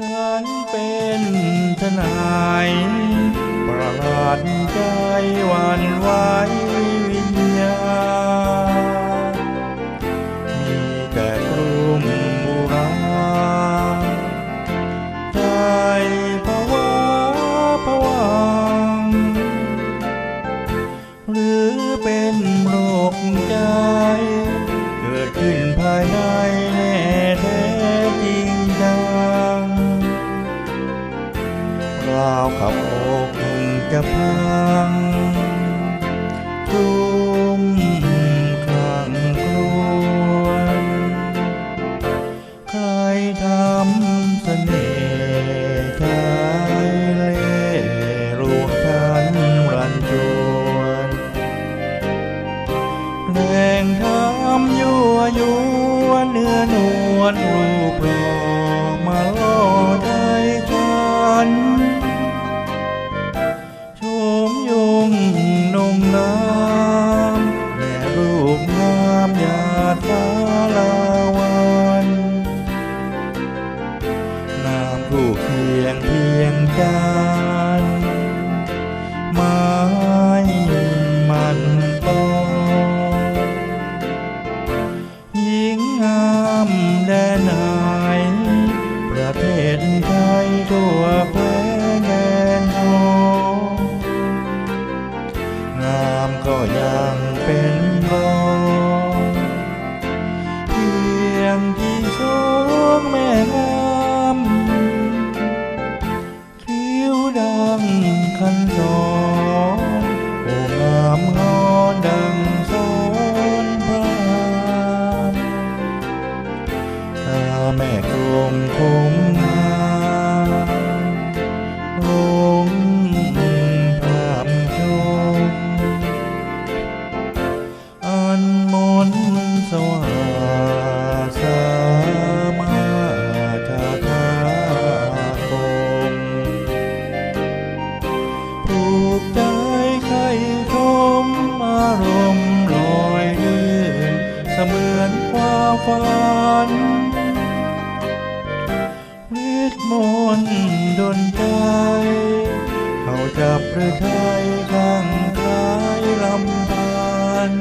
ฉันเป็นทนายประหลาดใจวันไหวาวกับอกจะพังทุ่มคลั่งครวญใครทำเสน่ห์ชายเล่ลวงฉันรันจวนแรงทำยั่วยวนเนื้อนวลรูปหล่อ กันไม้มันปองหญิงงามแดนไหนประเทศไทยทั่วแคว้นแดนทองงามก็ยังเป็นรองเพียงที่สองแม่ ขันสองโอ้งามงอนดังโซนพรามตาแม่กลมคม สมือนความฝันเวทมนต์ดนใจ เขาจับหรือไทยข้างคล้ายลำพัน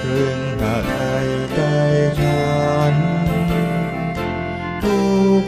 ถึงหากใครใจฉันทุก